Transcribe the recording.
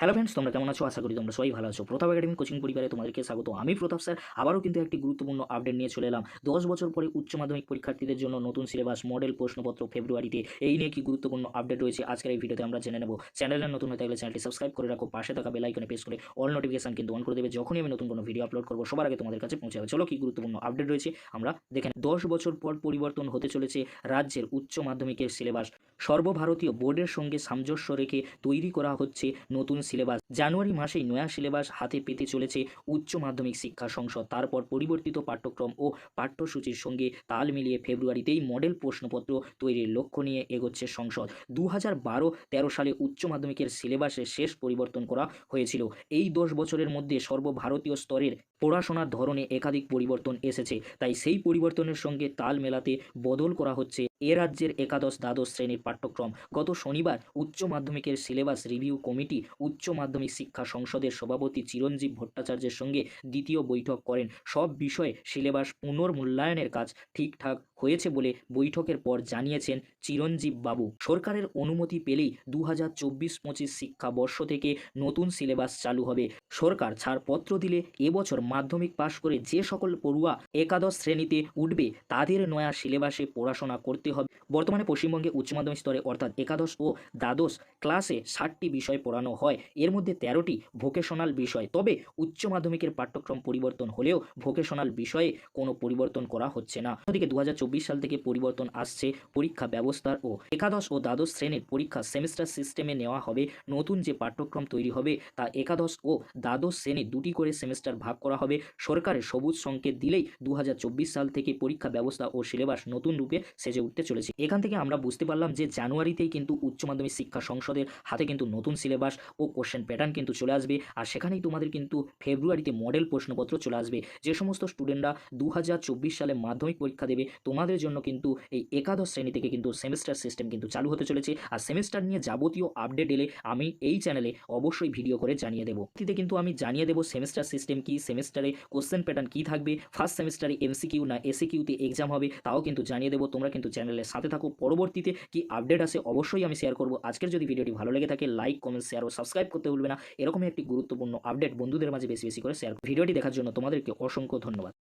Hello friends তোমরা কেমন আছো? আশা করি তোমরা সবাই ভালো আছো। প্রতাপ একাডেমি কোচিং পরিবারে তোমাদেরকে স্বাগত। আমি প্রতাপ স্যার। আবারও কিন্তু একটি গুরুত্বপূর্ণ আপডেট নিয়ে চলে এলাম। দশ বছর পরে উচ্চ মাধ্যমিক পরীক্ষার্থীদের জন্য নতুন সিলেবাস মডেল প্রশ্নপত্র ফেব্রুয়ারিতে এই নিয়ে কি গুরুত্বপূর্ণ আপডেট রয়েছে। আজকের এই ভিডিওতে আমরা জেনে নেব। চ্যানেলে নতুন হয়ে থাকলে চ্যানেলটি সাবস্ক্রাইব করে রাখো। পাশে থাকা বেল আইকনে প্রেস করে অল নোটিফিকেশন কিন্তু অন করে দেবে। যখনই আমি নতুন কোনো ভিডিও আপলোড করব, সবার আগে তোমাদের কাছে পৌঁছে যাবে চলো কি গুরুত্বপূর্ণ আপডেট রয়েছে, আমরা দেখে দশ বছর পর পরিবর্তন হতে চলেছে রাজ্যের উচ্চ মাধ্যমিকের সিলেবাস সর্বভারতীয় বোর্ডের সঙ্গে সামঞ্জস্য রেখে তৈরি করা হচ্ছে নতুন সিলেবাস। জানুয়ারি মাসেই নয়া সিলেবাস হাতে পেতে চলেছে উচ্চ মাধ্যমিক শিক্ষা সংসদ। তারপর পরিবর্তিত পাঠ্যক্রম ও পাঠ্যসূচির সঙ্গে তাল মিলিয়ে ফেব্রুয়ারিতেই মডেল প্রশ্নপত্র তৈরির লক্ষ্য নিয়ে এগোচ্ছে সংসদ। দু হাজার বারো তেরো সালে উচ্চ মাধ্যমিকের সিলেবাসে শেষ পরিবর্তন করা হয়েছিল। এই দশ বছরের মধ্যে সর্বভারতীয় স্তরের পড়াশোনার ধরনে একাধিক পরিবর্তন এসেছে। তাই সেই পরিবর্তনের সঙ্গে তাল মেলাতে বদল করা হচ্ছে এ রাজ্যের একাদশ দ্বাদশ শ্রেণির পাঠ্যক্রম। গত শনিবার উচ্চ মাধ্যমিকের সিলেবাস রিভিউ কমিটি উচ্চ মাধ্যমিক শিক্ষা সংসদের সভাপতি চিরঞ্জীব ভট্টাচার্যের সঙ্গে দ্বিতীয় বৈঠক করেন। সব বিষয়ে সিলেবাস পুনর্মূল্যায়নের কাজ ঠিকঠাক হয়েছে বলে বৈঠকের পর জানিয়েছেন চিরঞ্জীব বাবু। সরকারের অনুমতি পেলেই দু হাজার চব্বিশ পঁচিশ শিক্ষাবর্ষ থেকে নতুন সিলেবাস চালু হবে। সরকার ছাড়পত্র দিলে এবছর মাধ্যমিক পাশ করে যে সকল পড়ুয়া একাদশ শ্রেণীতে উঠবে, তাদের নয়া সিলেবাসে পড়াশোনা করতে হবে। বর্তমানে পশ্চিমবঙ্গে উচ্চ মাধ্যমিক স্তরে অর্থাৎ একাদশ ও দ্বাদশ ক্লাসে ষাটটি বিষয় পড়ানো হয়। এর মধ্যে তেরোটি ভোকেশনাল বিষয়। তবে উচ্চ মাধ্যমিকের পাঠ্যক্রম পরিবর্তন হলেও ভোকেশনাল বিষয়ে কোনো পরিবর্তন করা হচ্ছে না। অন্যদিকে দু সাল থেকে পরিবর্তন আসছে পরীক্ষা ব্যবস্থার ও একাদশ ও দ্বাদশ শ্রেণির পরীক্ষা সেমিস্টার সিস্টেমে নেওয়া হবে। নতুন যে পাঠ্যক্রম তৈরি হবে, তা একাদশ ও দ্বাদশ শ্রেণির দুটি করে সেমিস্টার ভাগ করা হবে। সরকারের সবুজ সংকেত দিলেই দু হাজার চব্বিশ সাল থেকে পরীক্ষা ব্যবস্থা ও সিলেবাস নতুন রূপে সেজে উঠতে চলেছে। এখান থেকে আমরা বুঝতে পারলাম যে জানুয়ারিতেই কিন্তু উচ্চ মাধ্যমিক শিক্ষা সংসদের হাতে কিন্তু নতুন সিলেবাস ও কোশ্চেন প্যাটার্ন কিন্তু চলে আসবে। আর সেখানেই তোমাদের কিন্তু ফেব্রুয়ারিতে মডেল প্রশ্নপত্র চলে আসবে। যে সমস্ত স্টুডেন্টরা দু হাজার চব্বিশ সালে মাধ্যমিক পরীক্ষা দেবে তোমাদের জন্য কিন্তু এই একাদশ শ্রেণি থেকে কিন্তু সেমিস্টার সিস্টেম কিন্তু চালু হতে চলেছে। আর সেমিস্টার নিয়ে যাবতীয় আপডেট এলে আমি এই চ্যানেলে অবশ্যই ভিডিও করে জানিয়ে দেবো। এটিতে কিন্তু আমি জানিয়ে দেবো সেমিস্টার সিস্টেম কি সেমিস্টারে কোশ্চেন প্যাটার্ন কি থাকবে ফার্স্ট সেমিস্টারে এমসিকিউ না এসিকিউতে এক্সাম হবে, তাও কিন্তু জানিয়ে দেবো। তোমরা কিন্তু চ্যানেলের সাথে থাকো। পরবর্তীতে কি আপডেট আসে অবশ্যই আমি শেয়ার করব। আজকের যদি ভিডিওটি ভালো লেগে থাকে লাইক কমেন্ট শেয়ার ও সাবস্ক্রাইব করতে ভুলবে না। এরকমই একটি গুরুত্বপূর্ণ আপডেট বন্ধুদের মাঝে বেশি বেশি করে শেয়ার ভিডিওটি দেখার জন্য তোমাদেরকে অসংখ্য ধন্যবাদ।